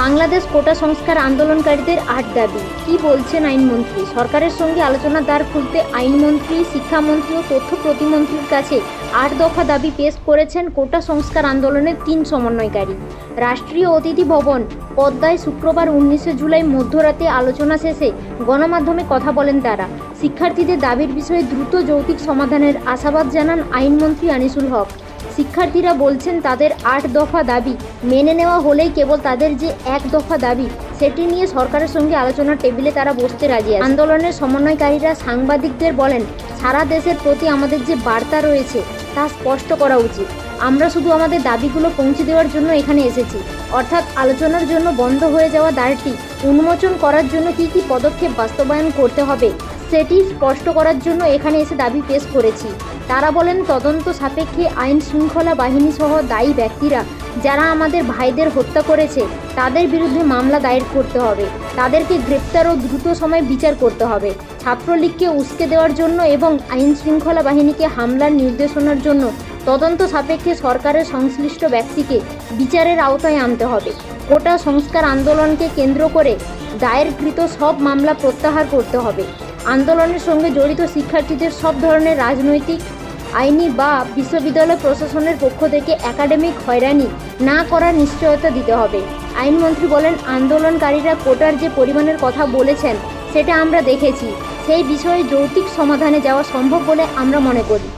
বাংলাদেশ কোটা সংস্কার আন্দোলনকারীদের আট দাবি। কি বলছেন আইনমন্ত্রী? সরকারের সঙ্গে আলোচনার দ্বার খুলতে আইনমন্ত্রী, শিক্ষামন্ত্রী ও তথ্য প্রতিমন্ত্রীর কাছে আট দফা দাবি পেশ করেছেন কোটা সংস্কার আন্দোলনের তিন সমন্বয়কারী। রাষ্ট্রীয় অতিথি ভবন, পদ্মায় শুক্রবার উনিশে জুলাই মধ্যরাতে আলোচনা শেষে গণমাধ্যমে কথা বলেন তারা। শিক্ষার্থীদের দাবির বিষয়ে দ্রুত যৌক্তিক সমাধানের আশাবাদ জানান আইনমন্ত্রী আনিসুল হক। শিক্ষার্থীরা বলছেন তাদের আট দফা দাবি। মেনে নেওয়া হলেই কেবল তাদের যে এক দফা দাবি, সেটি নিয়ে সরকারের সঙ্গে আলোচনার টেবিলে তারা বসতে রাজি আছে। আন্দোলনের সমন্বয়কারীরা সাংবাদিকদের বলেন, সারা দেশের প্রতি আমাদের যে বার্তা রয়েছে, তা স্পষ্ট করা উচিত। আমরা শুধু আমাদের দাবিগুলো পৌঁছে দেওয়ার জন্য এখানে এসেছি। অর্থাৎ আলোচনার জন্য বন্ধ হয়ে যাওয়া দ্বারটি উন্মোচন করার জন্য কী কী পদক্ষেপ বাস্তবায়ন করতে হবে সেটি স্পষ্ট করার জন্য এখানে এসে দাবি পেশ করেছি। তারা বলেন, তদন্ত সাপেক্ষে আইন শৃঙ্খলা বাহিনী সহ দায়ী ব্যক্তিরা যারা আমাদের ভাইদের হত্যা করেছে, তাদের বিরুদ্ধে মামলা দায়ের করতে হবে। তাদেরকে গ্রেপ্তার ও দ্রুত সময় বিচার করতে হবে। ছাত্রলীগকে উস্কে দেওয়ার জন্য এবং আইন শৃঙ্খলা বাহিনীকে হামলার নির্দেশনার জন্য তদন্ত সাপেক্ষে সরকারের সংশ্লিষ্ট ব্যক্তিকে বিচারের আওতায় আনতে হবে। গোটা সংস্কার আন্দোলনকে কেন্দ্র করে দায়েরকৃত সব মামলা প্রত্যাহার করতে হবে। আন্দোলনের সঙ্গে জড়িত শিক্ষার্থীদের সব ধরনের রাজনৈতিক আইনি বা বিশ্ববিদ্যালয় প্রশাসনের পক্ষ থেকে একাডেমিক হয়রানি না করার নিশ্চয়তা দিতে হবে। আইনমন্ত্রী বলেন, আন্দোলনকারীরা কোটার যে পরিমাণের কথা বলেছেন, সেটা আমরা দেখেছি। সেই বিষয়ে যৌতিক সমাধানে যাওয়া সম্ভব বলে আমরা মনে করি।